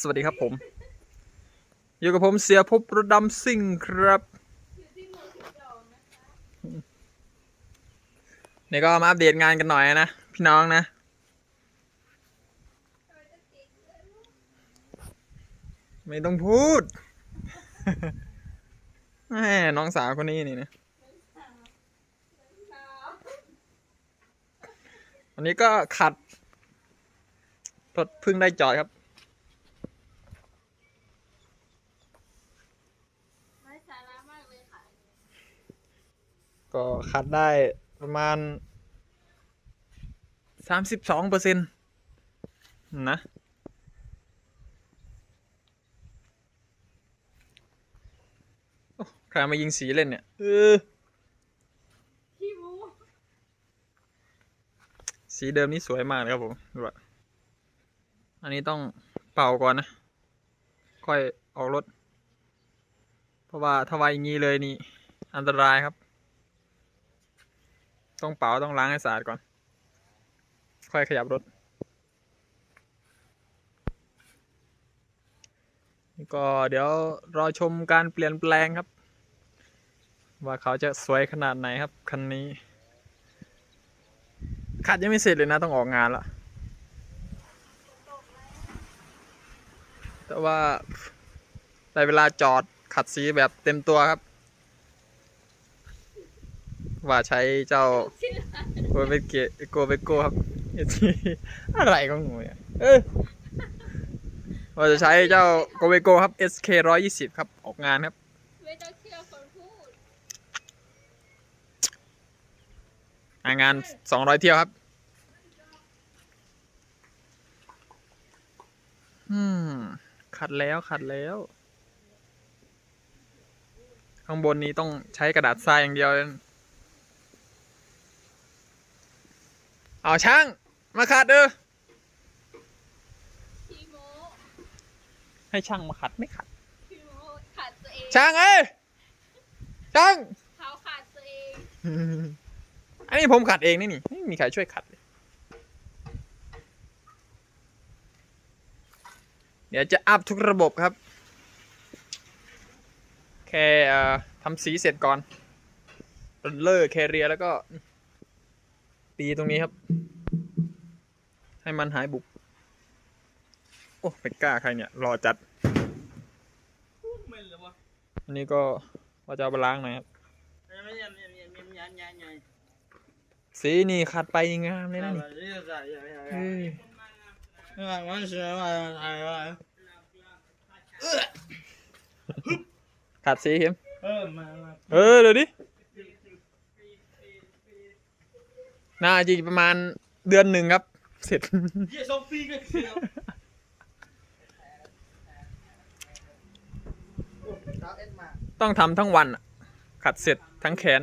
สวัสดีครับผม อยู่กับผมเสียภพรถดำซิ่งครับ นี่ก็มาอัปเดตงานกันหน่อยนะ พี่น้องนะ ไม่ต้องพูดแหมน้องสาวคนนี้นี่นะวันนี้ก็ขัดรถเพิ่งได้จอดครับ ไร้สาระมากเลยค่ะ ก็คัดได้ประมาณสามสิบสองเปอร์เซ็นต์นะ ใครมายิงสีเล่นเนี่ยเออสีเดิมนี่สวยมากเลยครับผมดูว่าอันนี้ต้องเป่าก่อนนะ ค่อยออกรถ เพราะว่าถ้าไวอย่างนี้เลยนี่ อันตรายครับ ต้องเป่าต้องล้างให้สะอาดก่อน ค่อยขยับรถ นี่ก็เดี๋ยวรอชมการเปลี่ยนแปลงครับ ว่าเขาจะสวยขนาดไหนครับ คันนี้ขัดยังไม่เสร็จเลยนะต้องออกงานละแต่ว่าได้เวลาจอดขัดสีแบบเต็มตัวครับ ว่าใช้เจ้าโกเบเกโกเบโกครับอะไรของหนูเนี่ยเออว่าจะใช้เจ้าโกเบโกครับ SK 120ครับออกงานครับไม่ต้องเชื่อคนพูดหางาน200เที่ยวครับอืมขัดแล้วขัดแล้ว ข้างบนนี้ต้องใช้กระดาษทรายอย่างเดียวเลย เอาช่าง มาขัดเด้อพี่โมให้ช่างมาขัดไม่ขัดพี่โมขาดตัวเองช่างเอ้ยช่าง เขาขาดตัวเองอันนี้ผมขัดเองนี่นี่ไม่มีใครช่วยขัดเลยเดี๋ยวจะอัพทุกระบบครับ แค่เอ่อทำสีเสร็จก่อนรเลอร์แคเรียแล้วก็ ตีตรงนี้ครับ ให้มันหายบุก โอ้ไปกล้าใครเนี่ย รอจัด อันนี้ก็ว่าจะเอาไปล้างหน่อยครับ สีนี่ขัดไปงามเลยนะนี่เออขัดสีเข้มเออ เดี๋ยวดิ น่าจะประมาณเดือนหนึ่งครับ เสร็จต้องทำทั้งวันขัดเสร็จทั้งแขน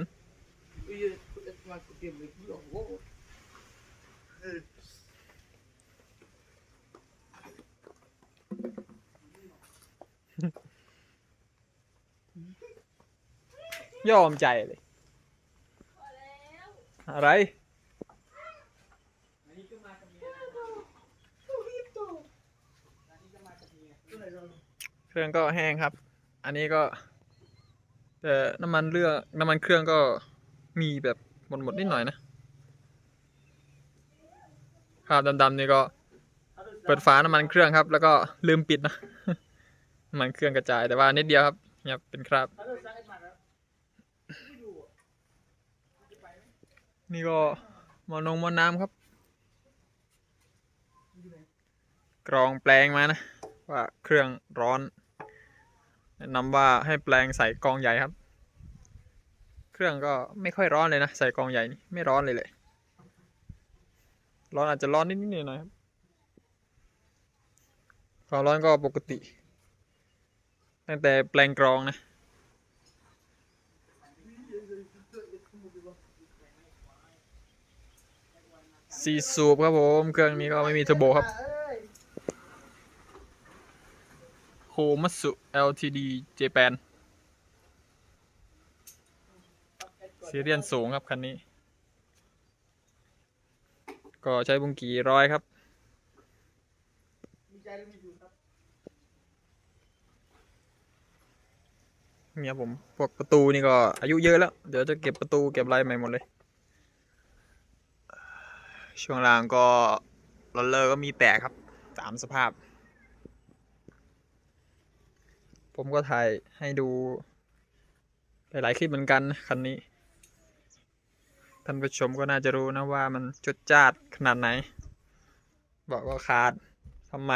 ยอมใจเลย อะไร เครื่องก็แห้งครับ อันนี้ก็แต่น้ำมันเรือน้ำมันเครื่องก็มีแบบหมดหมดๆนิดหน่อยนะคราบดำๆนี่ก็เปิดฝาน้ำมันเครื่องครับ แล้วก็ลืมปิดนะน้ำมันเครื่องกระจายแต่ว่านิดเดียวครับเนี่ยเป็นคราบนี่ก็มอนงมอน้ำครับ กรองแปลงมานะ ว่าเครื่องร้อน แนะนำว่าให้แปลงใส่กองใหญ่ครับ เครื่องก็ไม่ค่อยร้อนเลยนะ ใส่กองใหญ่นี่ไม่ร้อนเลยเลย ร้อนอาจจะร้อนนิดๆหน่อยๆครับความร้อนก็ปกติ ตั้งแต่แปลงกรองนะสี่สูบครับผม เครื่องนี้ก็ไม่มีเทอร์โบครับ โคมัสุ LTD เจแปนซีเรียนสูงครับคันนี้ ก็ใช้บุงกี่ร้อยครับ เนี่ยผมพวกประตูนี่ก็อายุเยอะแล้ว เดี๋ยวจะเก็บประตูเก็บลายใหม่หมดเลย ช่วงล่างก็ลอเลอร์ก็มีแตกครับสามสภาพ ผมก็ถ่ายให้ดู หลาย ๆ คลิปเหมือนกันคันนี้ ท่านผู้ชมก็น่าจะรู้นะว่ามันจุดจาดขนาดไหน บอกว่าขาดทำไม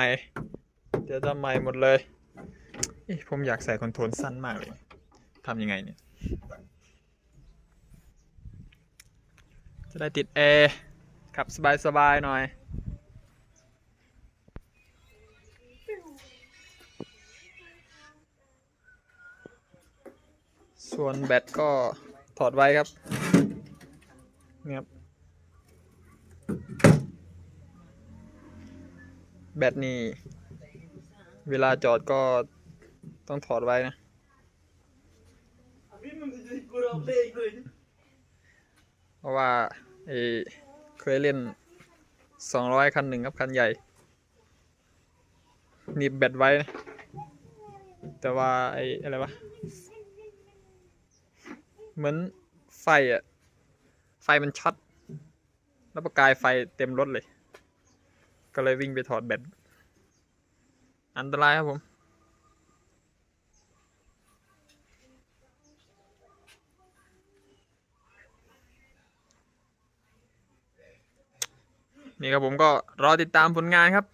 เดี๋ยวทำไมหมดเลยเผมอยากใส่คอนโทรลสั้นมากเลยทำยังไงเนี่ย จะได้ติดแอร์ขับสบาย ๆ หน่อย ส่วนแบตก็ถอดไว้ครับเนี่ยครับแบตนี่ เวลาจอดก็ต้องถอดไว้นะ เพราะว่าไอเคยเล่นสองร้อยคันหนึ่งครับ คันใหญ่หนีบแบตไว้นะ แต่ว่าไออะไรวะ เหมือนไฟอะไฟมันช็อตแล้วประกายไฟเต็มรถเลย ก็เลยวิ่งไปถอดแบตอันตรายครับผม นี่ครับผมก็รอติดตามผลงานครับ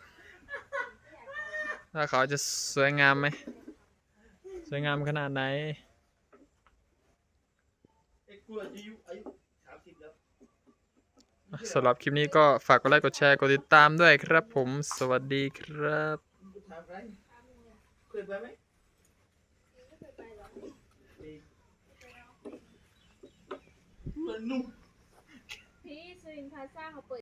ว่าเขาจะสวยงามไหม สวยงามขนาดไหน Ê, cô là Diu, ayu, 30แล้ว สำหรับคลิปนี้ก็ฝากกดไลค์กดแชร์กดติดตามด้วยครับผมสวัสดีครับถามไรเคยไปไหมไม่เคยไปหรอกมันนุ่ม พี่สวินพลาซ่าเขาเปิด